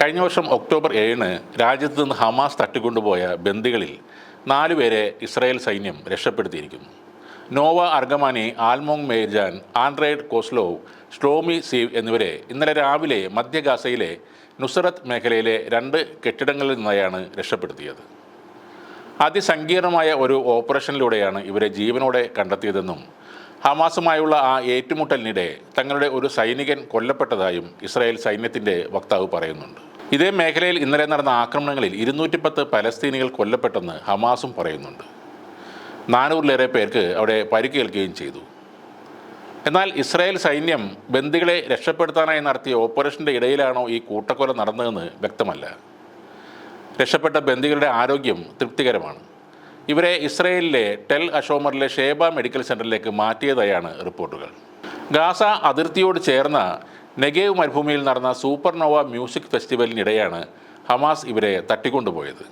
കഴിഞ്ഞ വർഷം ഒക്ടോബർ ഏഴിന് രാജ്യത്ത് നിന്ന് ഹമാസ് തട്ടിക്കൊണ്ടുപോയ ബന്ദികളിൽ നാലുപേരെ ഇസ്രായേൽ സൈന്യം രക്ഷപ്പെടുത്തിയിരിക്കുന്നു. Noa Argamani Almog Meir Jan Andrey Kozlov Shlomi Ziv എന്നിവരെ ഇന്നലെ രാവിലെ മധ്യ ഗാസയിലെ നുസറത്ത് മേഖലയിലെ രണ്ട് കെട്ടിടങ്ങളിൽ നിന്നായാണ് രക്ഷപ്പെടുത്തിയത്. അതിസങ്കീർണമായ ഒരു ഓപ്പറേഷനിലൂടെയാണ് ഇവരെ ജീവനോടെ കണ്ടെത്തിയതെന്നും ഹമാസുമായുള്ള ആ ഏറ്റുമുട്ടലിനിടെ തങ്ങളുടെ ഒരു സൈനികൻ കൊല്ലപ്പെട്ടതായും ഇസ്രായേൽ സൈന്യത്തിന്റെ വക്താവ് പറയുന്നുണ്ട്. ഇതേ മേഖലയിൽ ഇന്നലെ നടന്ന ആക്രമണങ്ങളിൽ ഇരുന്നൂറ്റിപ്പത്ത് പലസ്തീനികൾ കൊല്ലപ്പെട്ടെന്ന് ഹമാസും പറയുന്നുണ്ട്. നാനൂറിലേറെ പേർക്ക് അവിടെ പരിക്കേൽക്കുകയും ചെയ്തു. എന്നാൽ ഇസ്രായേൽ സൈന്യം ബന്ദികളെ രക്ഷപ്പെടുത്താനായി നടത്തിയ ഓപ്പറേഷന്റെ ഇടയിലാണോ ഈ കൂട്ടക്കൊല നടന്നതെന്ന് വ്യക്തമല്ല. രക്ഷപ്പെട്ട ബന്ദികളുടെ ആരോഗ്യം തൃപ്തികരമാണ്. ഇവരെ ഇസ്രയേലിലെ ടെൽ അഷോമറിലെ ഷേബ മെഡിക്കൽ സെന്ററിലേക്ക് മാറ്റിയതായാണ് റിപ്പോർട്ടുകൾ. ഗാസ അതിർത്തിയോട് ചേർന്ന നെഗേവ് മരുഭൂമിയിൽ നടന്ന സൂപ്പർനോവ മ്യൂസിക് ഫെസ്റ്റിവലിനിടെയാണ് ഹമാസ് ഇവരെ തട്ടിക്കൊണ്ടുപോയത്.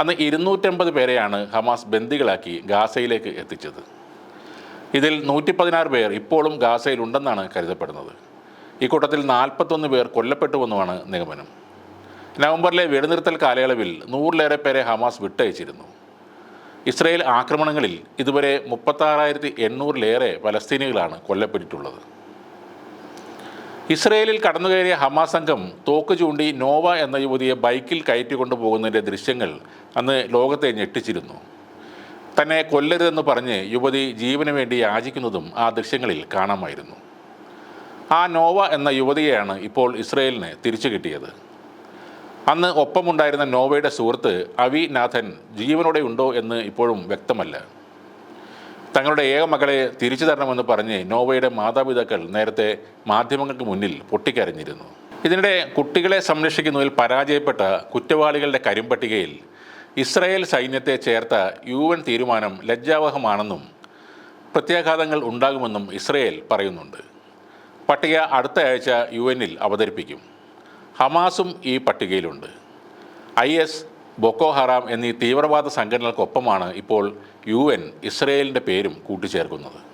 അന്ന് ഇരുന്നൂറ്റമ്പത് പേരെയാണ് ഹമാസ് ബന്ദികളാക്കി ഗാസയിലേക്ക് എത്തിച്ചത്. ഇതിൽ നൂറ്റി പതിനാറ് പേർ ഇപ്പോഴും ഗാസയിലുണ്ടെന്നാണ് കരുതപ്പെടുന്നത്. ഇക്കൂട്ടത്തിൽ നാൽപ്പത്തൊന്ന് പേർ കൊല്ലപ്പെട്ടുവെന്നുമാണ് നിഗമനം. നവംബറിലെ വെടിനിർത്തൽ കാലയളവിൽ നൂറിലേറെ പേരെ ഹമാസ് വിട്ടയച്ചിരുന്നു. ഇസ്രയേൽ ആക്രമണങ്ങളിൽ ഇതുവരെ മുപ്പത്താറായിരത്തി എണ്ണൂറിലേറെ പലസ്തീനികളാണ് കൊല്ലപ്പെട്ടിട്ടുള്ളത്. ഇസ്രയേലിൽ കടന്നുകയറിയ ഹമാസ് സംഘം തോക്ക് ചൂണ്ടി നോവ എന്ന യുവതിയെ ബൈക്കിൽ കയറ്റിക്കൊണ്ടു പോകുന്നതിന്റെ ദൃശ്യങ്ങൾ അന്ന് ലോകത്തെ ഞെട്ടിച്ചിരുന്നു. തന്നെ കൊല്ലരുതെന്ന് പറഞ്ഞ് യുവതി ജീവന് വേണ്ടി യാചിക്കുന്നതും ആ ദൃശ്യങ്ങളിൽ കാണാമായിരുന്നു. ആ നോവ എന്ന യുവതിയെയാണ് ഇപ്പോൾ ഇസ്രയേലിന് തിരിച്ചു കിട്ടിയത്. അന്ന് ഒപ്പമുണ്ടായിരുന്ന നോവയുടെ സുഹൃത്ത് അവി നാഥൻ ജീവനോടെ ഉണ്ടോ എന്ന് ഇപ്പോഴും വ്യക്തമല്ല. തങ്ങളുടെ ഏക മകളെ തിരിച്ചു തരണമെന്ന് പറഞ്ഞ് നോവയുടെ മാതാപിതാക്കൾ നേരത്തെ മാധ്യമങ്ങൾക്ക് മുന്നിൽ പൊട്ടിക്കരഞ്ഞിരുന്നു. ഇതിനിടെ കുട്ടികളെ സംരക്ഷിക്കുന്നതിൽ പരാജയപ്പെട്ട കുറ്റവാളികളുടെ കരിമ്പട്ടികയിൽ ഇസ്രായേൽ സൈന്യത്തെ ചേർത്ത യു എൻ തീരുമാനം ലജ്ജാവഹമാണെന്നും പ്രത്യാഘാതങ്ങൾ ഉണ്ടാകുമെന്നും ഇസ്രയേൽ പറയുന്നുണ്ട്. പട്ടിക അടുത്ത ആഴ്ച യു എന്നിൽ അവതരിപ്പിക്കും. ഹമാസും ഈ പട്ടികയിലുണ്ട്. ഐ എസ് ബൊക്കോ ഹറാം എന്നീ തീവ്രവാദ സംഘടനകൾക്കൊപ്പമാണ് ഇപ്പോൾ യു എൻ ഇസ്രയേലിന്റെ പേരും കൂട്ടിച്ചേർക്കുന്നത്.